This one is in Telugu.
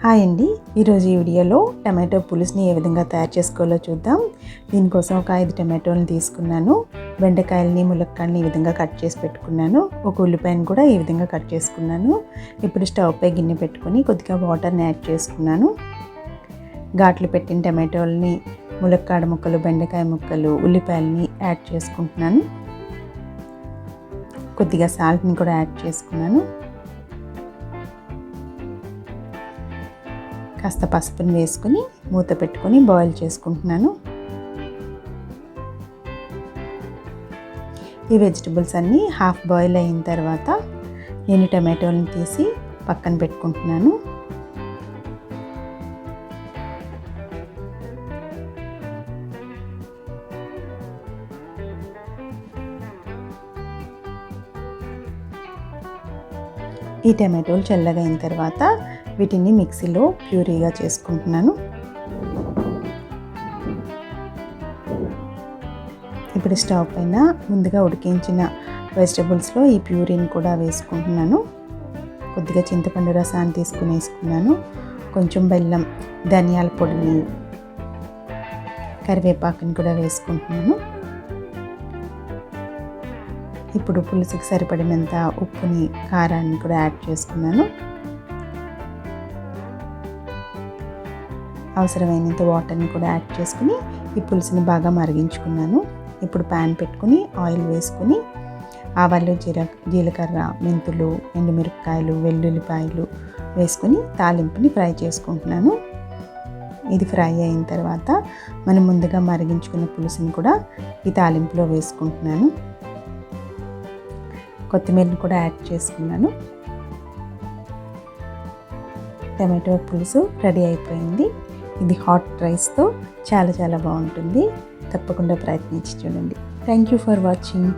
హాయ్ అండి. ఈరోజు ఈ వీడియోలో టమాటో పులుసుని ఏ విధంగా తయారు చేసుకోవాలో చూద్దాం. దీనికోసం ఒక ఐదు టమాటోలను తీసుకున్నాను. బెండకాయలని ములక్కాయలని ఈ విధంగా కట్ చేసి పెట్టుకున్నాను. ఒక ఉల్లిపాయను కూడా ఈ విధంగా కట్ చేసుకున్నాను. ఇప్పుడు స్టవ్ పై గిన్నె పెట్టుకొని కొద్దిగా వాటర్ని యాడ్ చేసుకున్నాను. ఘాట్లు పెట్టిన టమాటోలని ములక్కాడ ముక్కలు బెండకాయ ముక్కలు ఉల్లిపాయలని యాడ్ చేసుకుంటున్నాను. కొద్దిగా సాల్ట్ని కూడా యాడ్ చేసుకున్నాను. కాస్త పసుపుని వేసుకుని మూత పెట్టుకొని బాయిల్ చేసుకుంటున్నాను. ఈ వెజిటబుల్స్ అన్నీ హాఫ్ బాయిల్ అయిన తర్వాత నేను టమాటోలను తీసి పక్కన పెట్టుకుంటున్నాను. ఈ టమాటోలు చల్లగా అయిన తర్వాత వీటిని మిక్సీలో ప్యూరీగా చేసుకుంటున్నాను. ఇప్పుడు స్టవ్ పైన ముందుగా ఉడికించిన వెజిటబుల్స్లో ఈ ప్యూరీని కూడా వేసుకుంటున్నాను. కొద్దిగా చింతపండు రసాన్ని తీసుకుని వేసుకున్నాను. కొంచెం బెల్లం ధనియాల పొడిని కరివేపాకుని కూడా వేసుకుంటున్నాను. ఇప్పుడు పులుసుకి సరిపడినంత ఉప్పుని కారాన్ని కూడా యాడ్ చేసుకున్నాను. అవసరమైనంత వాటర్ని కూడా యాడ్ చేసుకుని ఈ పులుసుని బాగా మరిగించుకున్నాను. ఇప్పుడు ప్యాన్ పెట్టుకుని ఆయిల్ వేసుకుని ఆవాలు జీర జీలకర్ర మెంతులు ఎండుమిరపకాయలు వెల్లుల్లిపాయలు వేసుకుని తాలింపుని ఫ్రై చేసుకుంటున్నాను. ఇది ఫ్రై అయిన తర్వాత మనం ముందుగా మరిగించుకున్న పులుసుని కూడా ఈ తాలింపులో వేసుకుంటున్నాను. కొత్తిమీరని కూడా యాడ్ చేసుకున్నాను. టమాటో పులుసు రెడీ అయిపోయింది. ఇది హాట్ రైస్తో చాలా చాలా బాగుంటుంది. తప్పకుండా ప్రయత్నించి చూడండి. Thank you for watching